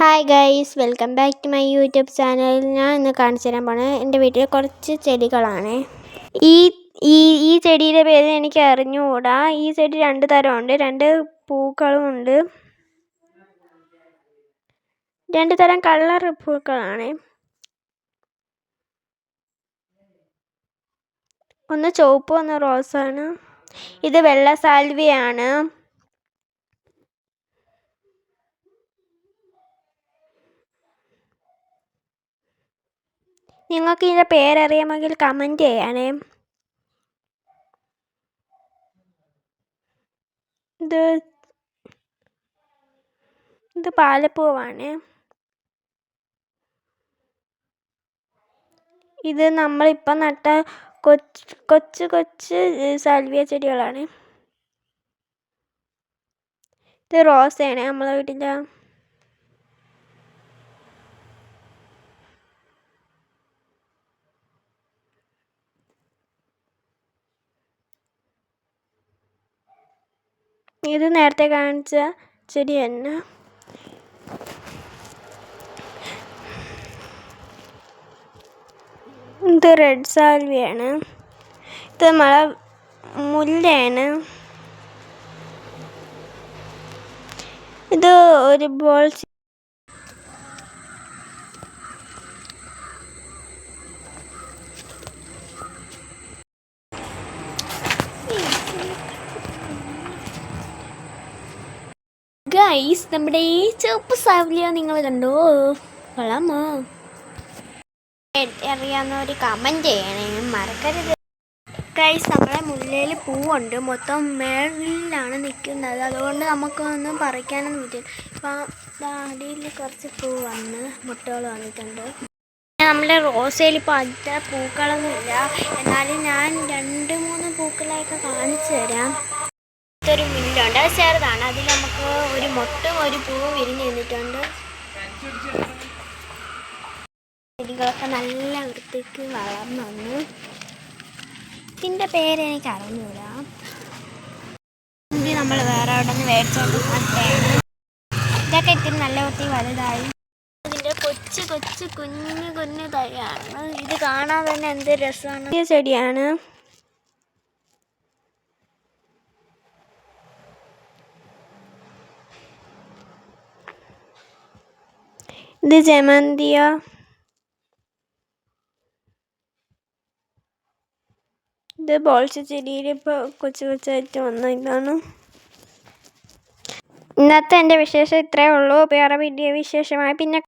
Hi guys welcome back to my YouTube channel ഞാൻ ഇന്ന് കാണിച്ചു തരാൻ പോണത് എന്റെ വീട്ടിൽ കുറച്ച് ചെടികളാണ്. ഈ ഈ ഈ ചെടിയുടെ പേര് എനിക്ക് അറിഞ്ഞുകൂടാ. ഈ ചെടി രണ്ട് തരമുണ്ട് രണ്ട് പൂക്കളും ഉണ്ട് രണ്ട് തരം കളർ പൂക്കളാണ്. ഒന്ന് ചുവപ്പ് ഒന്ന് റോസാണ്. ഇത് വെള്ള സാൽവിയാണ്. നിങ്ങൾക്ക് ഇതിന്റെ പേരറിയാമെങ്കിൽ കമന്റ് ചെയ്യണേ ഇത് ഇത് പാലപ്പൂവാണ്. ഇത് നമ്മളിപ്പം നട്ട കൊച്ച് കൊച്ച് കൊച്ച് സാൽവിയ ചെടികളാണ്. ഇത് റോസയാണ് നമ്മളെ വീട്ടിന്റെ ഇത് നേരത്തെ കാണിച്ച ചെടി തന്നെ. ഇത് റെഡ് സാൽവിയാണ് ഇത് നമ്മളെ മുല്ലയാണ്. ഇത് ഒരു ബോൾ ഗൈസ് നമ്മുടെ ഈ ചുവപ്പ് സാവലിയ നിങ്ങൾ കണ്ടോ? കൊള്ളാമോ? അറിയാവുന്നവർ കമന്റ് ചെയ്യണേ മറക്കരുത്. ഗൈസ് നമ്മുടെ മുല്ലയിൽ പൂവുണ്ട്. മൊത്തം മേളിലാണ് നിൽക്കുന്നത് അതുകൊണ്ട് നമുക്കൊന്നും പറിക്കാനൊന്നും പറ്റില്ല. ഇപ്പം അടിയിൽ കുറച്ച് പൂ വന്ന് മുട്ടകൾ വന്നിട്ടുണ്ട്. നമ്മുടെ റോസയിൽ ഇപ്പോൾ അത്ര പൂക്കളൊന്നുമില്ല. എന്നാലും ഞാൻ രണ്ട് മൂന്ന് പൂക്കളെയൊക്കെ കാണിച്ചു തരാം. അത് ചെറുതാണ്. അതിൽ നമുക്ക് ഒരു മൊട്ടും ഒരു പൂവും വിരിഞ്ഞ് നിന്നിട്ടുണ്ട്. ചെടികളൊക്കെ നല്ല വൃത്തിക്ക് വളർന്നു വന്നു. ഇതിന്റെ പേര് എനിക്ക് നമ്മൾ വേറെ അവിടെ നിന്ന് മേടിച്ചോണ്ട് ഇതൊക്കെ ഇത്തിരി നല്ല വൃത്തി വലുതായി. ഇതിന്റെ കൊച്ചു കൊച്ചു കുഞ്ഞു കുഞ്ഞു തൈയാണ് ഇത് കാണാൻ തന്നെ എന്ത് രസമാണ്. ചെടിയാണ്. ഇത് Zemandia, ഇത് ബോൾസ് ചെടിയിൽ ഇപ്പോൾ കൊച്ചു കൊച്ചായിട്ട് വന്ന ഇതാണ് ഇന്നത്തെ എന്റെ വിശേഷം ഇത്രയേ ഉള്ളൂ വേറെ വീഡിയോ വിശേഷമായി പിന്നെ